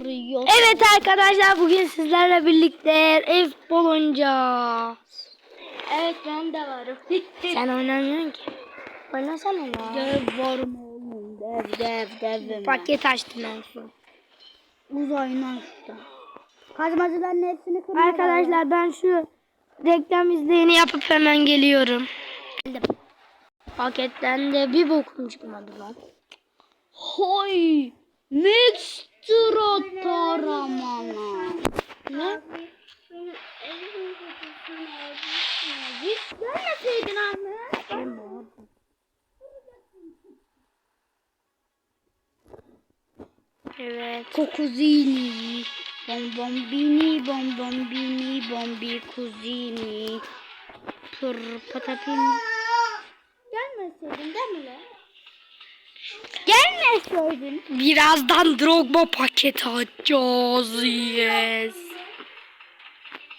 Evet arkadaşlar bugün sizlerle birlikte ev bol oynayacağız. Evet ben de varım. Sen oynamıyorsun ki. Oynasana ya. Dev varım oğlum. Dev dev devim. Paket açtım en son. uzayına işte. Kazmacıların hepsini kırıyor. Arkadaşlar ben şu reklam izleyeni yapıp hemen geliyorum. Geldim. Paketten de bir bokum çıkmadı lan. Hoy. Mixtura taramana. Ne? Görmeseydin anne. Evet. Kokuzini. Bom bombini, bom bombini, bombi kuzini. Pır patapim. Gelmeseydin. Birazdan Drogba paketi açacağız. Yes.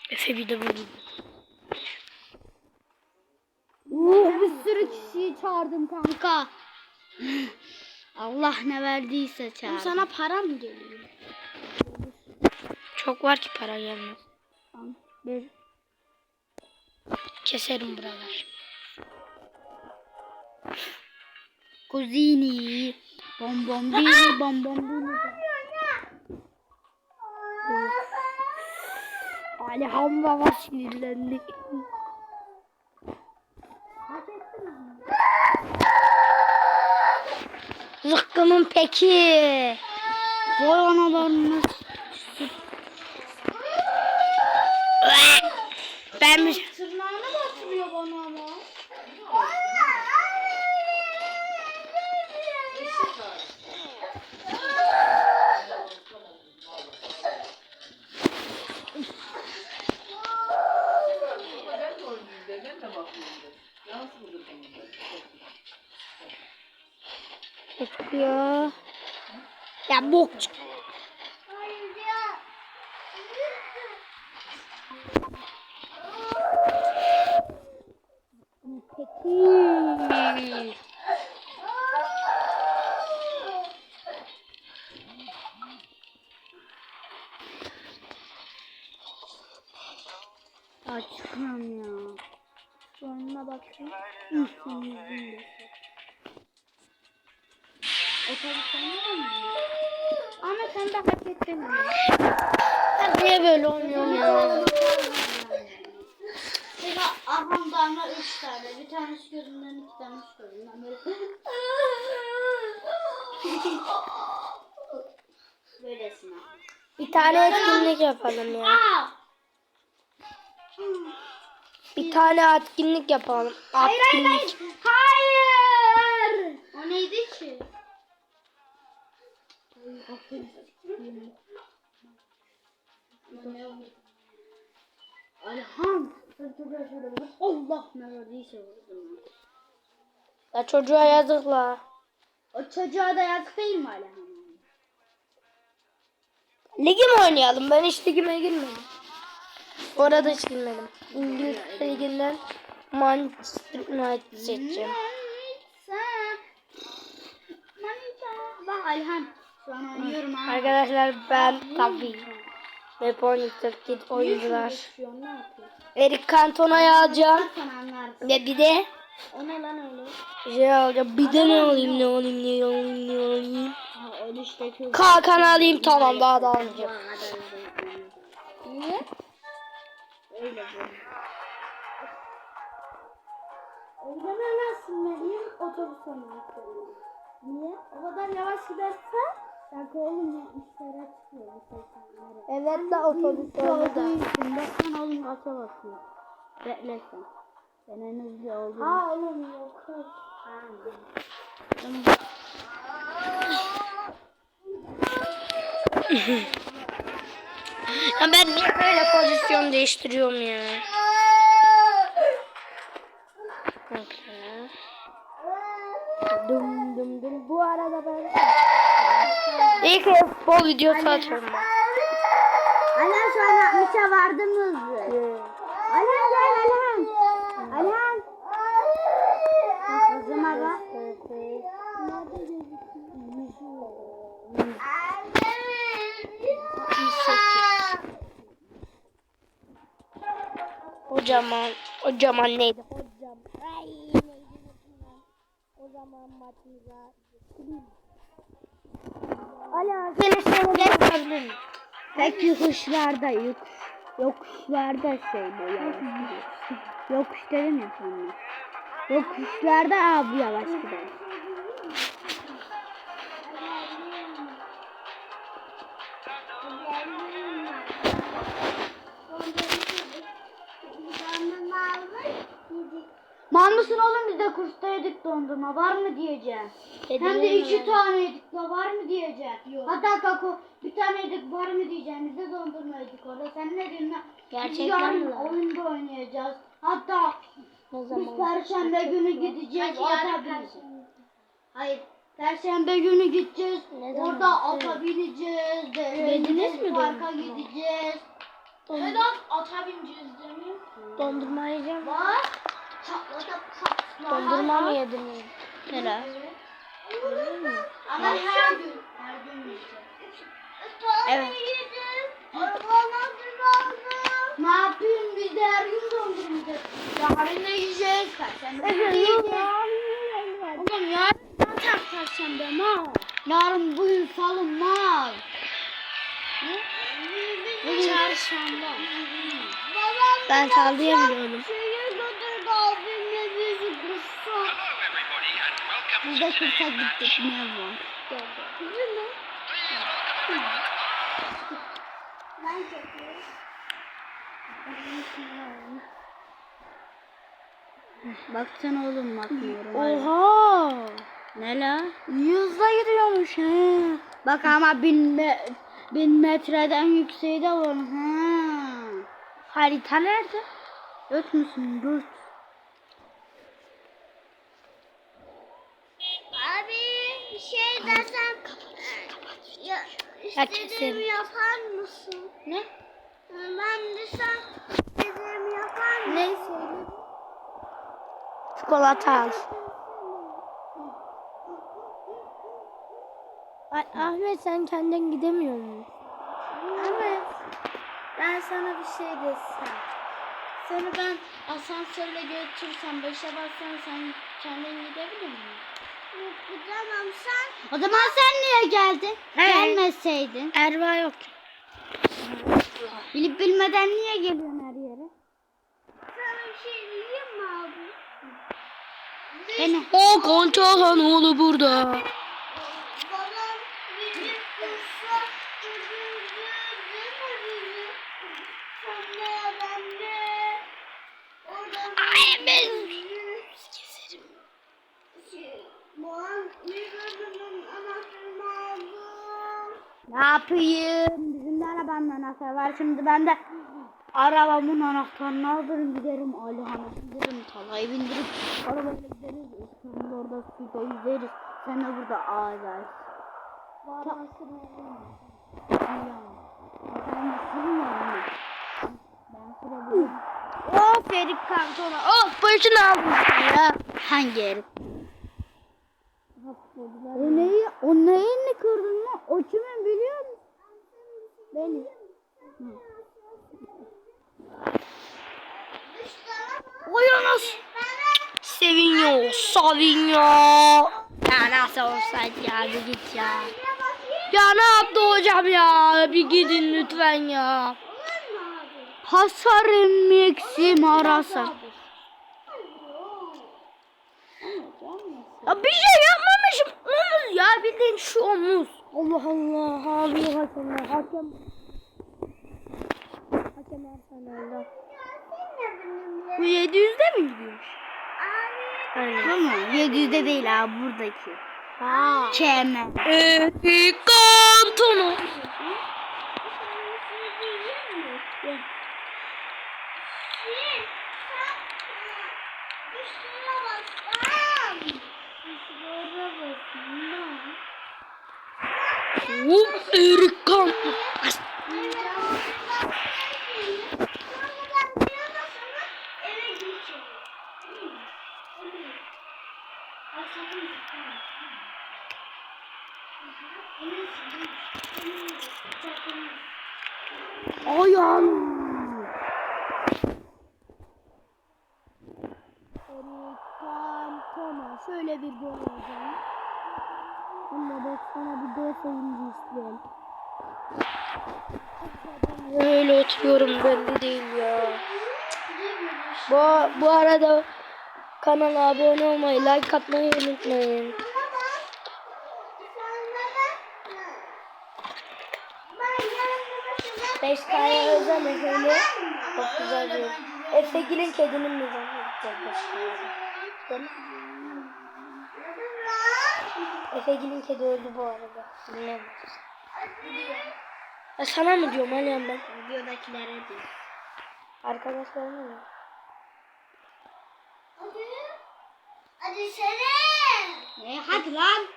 Efe bir de bunu. Oo, bir sürü kişiyi çağırdım kanka. Allah ne verdiyse çağırdım. Sana para mı geliyor? Çok var ki para gelmez. Tamam. Bir. Keserim buralar. Kuzini. Bom bombini, bom bombini. Alihan baba sinirlendi. Zıkkımın peki. Vay analarını. Ben mi? Peki. Ya çıkmam ya. Sonuna bakayım. Senin yüzünde. Otobüs oynuyor mu? Ama sen de hak ettin. Ya niye böyle oynuyorsun ya? Seni ahamdan üç tane. Bir tanesi gözümden iki tanesi gözümden böyle. Böylesine. Bir tane etkinlik yapalım ya. Bir tane etkinlik yapalım. Hayır hayır hayır. Hayır. O neydi ki? Alham. Allah ne verdiyse vurdum. Ya çocuğa yazıkla. O çocuğa da yazık değil mi Alham? Ligi mi oynayalım? Ben hiç ligime girmedim. Orada hiç girmedim. İngiliz liginden Manchester United seçeceğim. Bak Alhan. Arkadaşlar ben tabii. Hep oynadık git oyuncular. Ne yapıyor? Eric Cantona'yı alacağım. Ve bir de O ne lan öyle? şey alacağım. Bir de ne alayım ne alayım ne alayım ne alayım. Kalkan alayım tamam daha da almayacağım. Niye? Öyle böyle. Öğrenemezsin benim otobüs oynamaklarını. Niye? O kadar yavaş gidersen Sanki oğlum yapmışlara çıkıyor bu seçenlere. Evet de otobüs Olduğu orada. için baksan oğlum kaça basıyor. Bekle sen. Ben en hızlı olduğum Ha oğlum yok. Ya ben niye böyle pozisyon değiştiriyorum ya? şey bol videosu atıyorum ben. Alhan şu an 60'a vardı mı hızlı? Evet. Alhan gel Alhan. Alhan. Kızıma bak. Kocaman, kocaman neydi? Kocaman. Ay neydi? O zaman maçımıza Ala seni sorabilir Peki kuşlarda yok. Yokuşlarda şey bu yavaş gidiyor. Yokuş dedim ya sonra. Yokuşlarda aa bu yavaş gider. Yedik dondurma var mı diyeceğim. Hem de iki tane yedik de var mı diyeceğim. Hatta kako bir tane yedik var mı diyeceğim. Biz de dondurma yedik orada. Sen ne diyorsun? Gerçekten mi lan? oyunda oynayacağız. Hatta Ne biz zaman? perşembe günü gideceğiz. Ata bineceğiz. Hayır. Perşembe günü gideceğiz. Ne zaman? Orada ata bineceğiz. de- Yediniz mi Parka dondurma? gideceğiz. Neden ata bineceğiz demiyor? Dondurma yiyeceğim. Var. Çatlata patla. Dondurma mı yediniz? Helal. Ama her gün. Her gün yiyeceğiz. Evet. Ne yapayım biz de her gün dondurmayacağız. Yarın da yiyeceğiz. Perşembe yiyeceğiz. Oğlum yarın zaten perşembe mal. Yarın bugün salı mal. Ne? Bugün çarşamba. Ben sallayamıyorum. Şeye götürdü abimle bizi kursa. De kursa gittik ne var? Ben çekiyorum. Baksana oğlum bakmıyorum. Oha! Ne la? Yüzde gidiyormuş he. Bak ama bin, me bin metreden yükseği de var. Ha. Harita nerede? Göt müsün? Göt. Abi bir şey desem ya, Ya istediğimi yapar mısın? Ne? Ben desem istediğimi yapar mısın? Ne? Çikolata al. Ay, Ahmet sen kendin gidemiyor musun? Ahmet ben sana bir şey desem. Seni ben asansörle götürsem, beşe bassan sen kendin gidebilir misin? Yok gidemem sen. O zaman sen niye geldin? He. Gelmeseydin. Erva yok. Bilip bilmeden niye geliyorsun her yere? Sana bir şey diyeyim mi abi? Beni. O Konçahan oğlu burada. Babam bizi kırsa öldürdü değil mi bizi? Sen de ben de. Oradan Ay, ben- Keserim. Şey, bu an Migran'ın anahtarını aldım. Ne yapayım? Bizim de arabanın anahtarı var. Şimdi ben de arabamın anahtarını alırım giderim. Alihan'a giderim. Talayı bindirip arabayla gideriz. Sonra orada suda yüzeriz. Sen de burada ağlarsın. Of Erik kantona. Of başını aldım ya. Hangi herif? O neyi, o neyini kırdın mı? O kimin biliyor musun? Benim. Oyunuz. Sevinyo. Ya nasıl olsaydı ya bir git ya. Ya ne yaptı hocam ya? Bir gidin lütfen ya. Hasarım miksim arasa. Ya bir şey yapmamışım. Omuz ya bildiğin şu omuz. Allah Allah abi hakem hakem. Hakem Arsenal'da. Bu 700'de mi gidiyor? Bu mu? 700'de değil abi buradaki. Ha. Kemer. Erik Cantona. Hop Erik Cantona. Ayağım. Şöyle bir gol alacağım. Bununla da sana bir gol sayımcı isteyelim. Öyle oturuyorum belli değil ya. Bu, bu arada kanala abone olmayı, like atmayı unutmayın. 5 kaya özel efendim. Çok güzel bir. Efegil'in kedinin mizahı gideceğiz 5 Değil mi? Efegil'in kedi öldü bu arada. Bilmem. Ya sana mı diyorum Alihan ben? Videodakilere değil. Arkadaşlarına mı? Hadi sene. Ne hadi lan.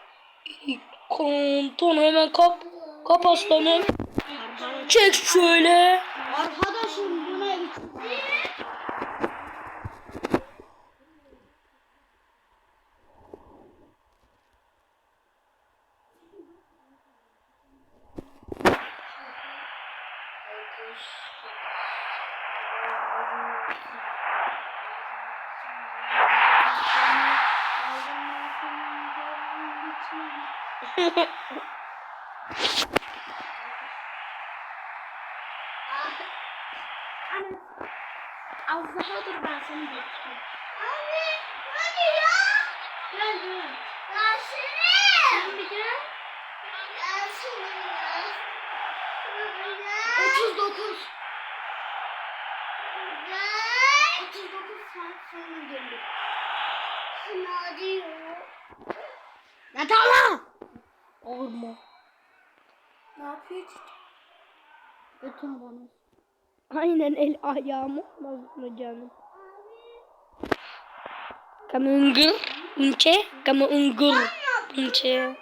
Konton hemen kap. Kap aslanım. Çek şöyle. Arkadaşım bu ne Az daha dur ben seni bekliyorum. Abi hadi ya. Gel gel. Gelsene. Sen bir gel. Gelsene ya. Gel. 39. Gel. 39 saat sonra gelir. Ya. Ne tamam. Olma. Ne yapıyor? Götür bana. Aynen el ayağım olmaz mı canım? Kamu ungır. Unce. Kamu unggur. Unce.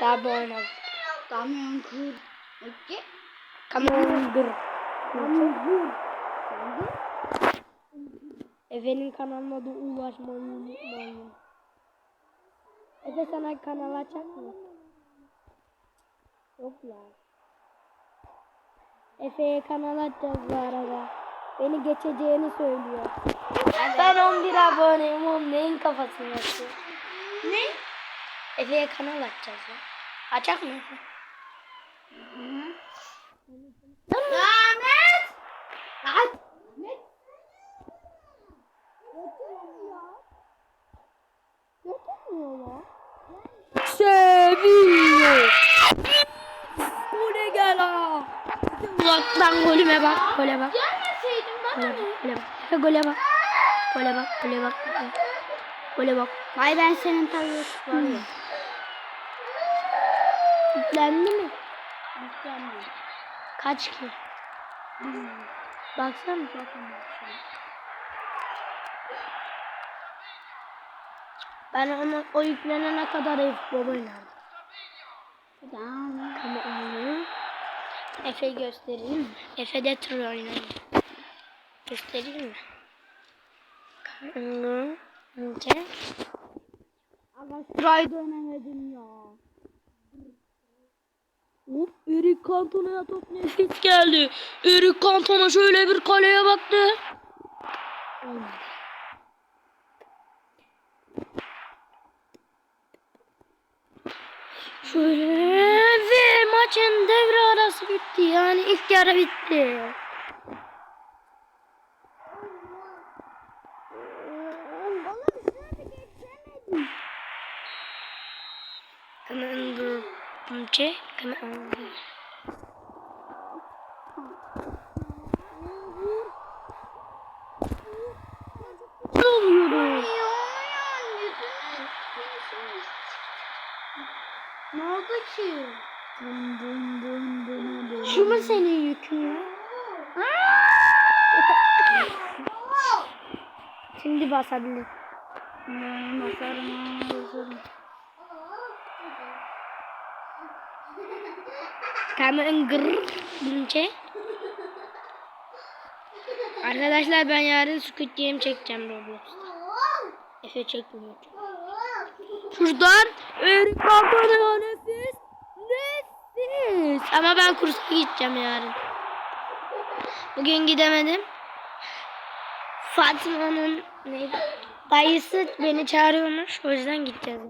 Daha bu olmaz. Kamyon kır. Peki. Kamu unggur. Efe'nin kanalına da ulaşmayı unutmayın. Efe sana kanal açar mı? Yok lan. Efe'ye kanal açacağız bu arada. Beni geçeceğini söylüyor. Ben 11 aboneyim oğlum neyin kafasını yapıyor? Ne? Efe'ye kanal açacağız ya. Açak mı Efe? Ahmet. Ahmet. Seviyor. Bu ne gel ha? Uzaktan golüme bak, gole bak. Gelmeseydim bana ne? gole bak. Gole bak. Gole bak, gole bak. Gole bak. Vay ben senin tabii ya. Yüklendi mi? Yüklenmiyor. Kaç ki? Baksana. Ben onu o yüklenene kadar e-futbol oynardım. Tamam. Ama onu Efe göstereyim mi? Efe de tır oynayın. Göstereyim mi? Kanka. Önce. Ama şurayı dönemedim ya. Hop Erik Cantona'ya top nefis geldi. Erik Cantona şöyle bir kaleye baktı. Olmadı. Şöyle ve maçın arası bitti. Yani ilk yarı bitti. Commander Umce Commander Ne oluyor? Ne oldu ki? Şu mu senin yükün ya? Şimdi basabilir. Ben basarım, basarım. Commander Umce Arkadaşlar ben yarın Squid Game çekeceğim Roblox'ta. Efe çekmiyor. Şuradan Erik Cantona nefis. Nefis. Ama ben kursa gideceğim yarın. Bugün gidemedim. Fatma'nın neydi? Dayısı beni çağırıyormuş. O yüzden gideceğiz.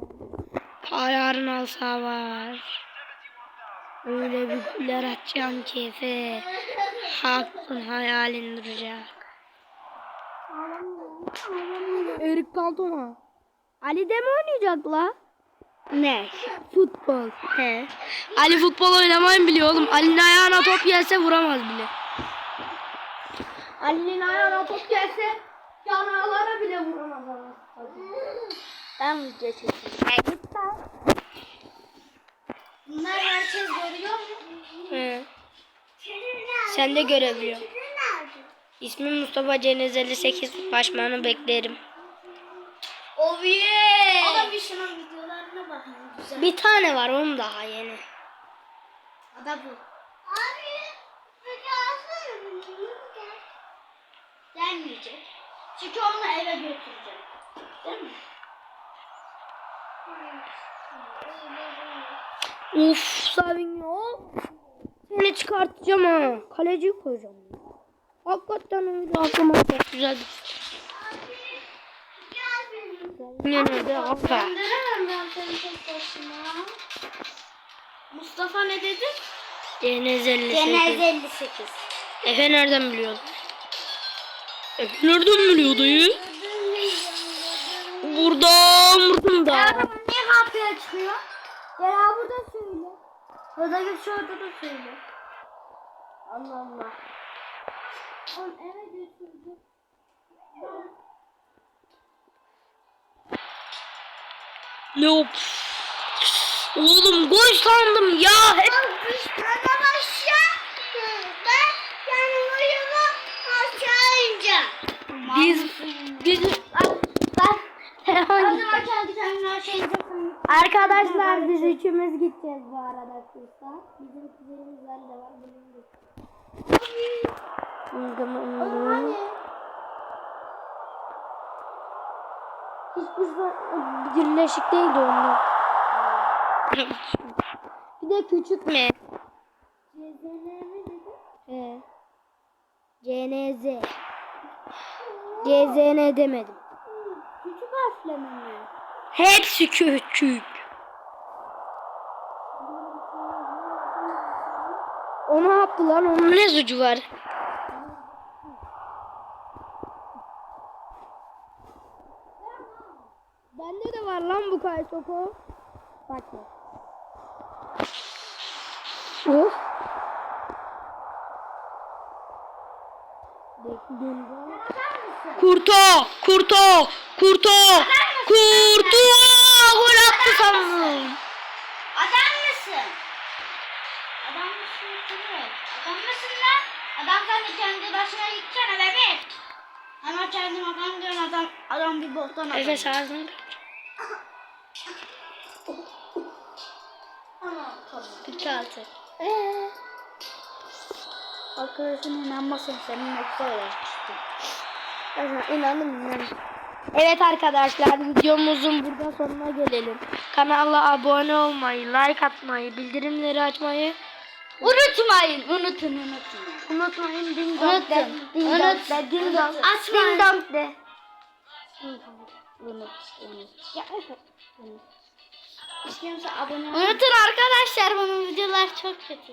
Yarın alsa var. Öyle bir güller atacağım ki Efe. Hakkın hayalin duracak. Erik Cantona. Ali de mi oynayacak la? Ne? Futbol. He. Ali futbol oynamayı biliyor oğlum. Ali'nin ayağına top gelse vuramaz bile. Ali'nin ayağına top gelse yanağlara bile vuramaz ama. Ben video çekeyim. Bunlar herkes görüyor mu? He. Sen de görebiliyorsun. İsmim Mustafa Cenez 58. Başmanı beklerim. Oh yeah. Oğlum bir şunun videolarına bakın. Güzel. Bir tane var onun daha yeni. Ada bu. Gelmeyecek. Çünkü onu eve götüreceğim. Değil mi? Uf Savinho. Seni çıkartacağım ha. Kaleci koyacağım. Hakikaten öyle aklıma çok güzel. Yine de başına. Mustafa ne dedi? Deniz 58. 58. Efe nereden biliyordu? Nereden biliyor dayı? Buradan vurdum da. Niye kapıya çıkıyor? Abi burada söyle. Orada git şu orada da söyle. Allah Allah. Oğlum eve götürdü. O? Oğlum gol sandım ya. Hep Bana biz biz Ben telefon. Arkadaşlar biz üçümüz gideceğiz bu arada kursa. Bizim de var. Benim de. Hadi. Hiç kursa birleşik değildi onlar. Bir de küçük mü? Cezene ne dedi? He. CNZ. CZN demedim. Küçük harfle mi? Hepsi küçük. O ne yaptı lan? Onun ne suçu var? Bende de var lan bu kaysoko. Bak bak. Of. Kurto, kurto, kurto, kurto. Gol attı sandım. Adam mısın? Adam mısın? Evet. Adam mısın lan? Adam sen de kendi başına gitsene bebek. Hemen kendim adam diyorsun adam. Adam bir boktan adam. Ana, tamam. Bitti artık. Eee? Arkadaşın inanmasın senin nokta ulaşmıştım. Ben inandım. Evet arkadaşlar videomuzun burada sonuna gelelim. Kanala abone olmayı, like atmayı, bildirimleri açmayı Unutmayın, unutun, unutun. unutmayın. Ding Unutun, dong de. Ding dong de. Ding dong. Açmayın. Ding dong de. Unut, unut. Ya Unutun arkadaşlar bunun videolar çok kötü.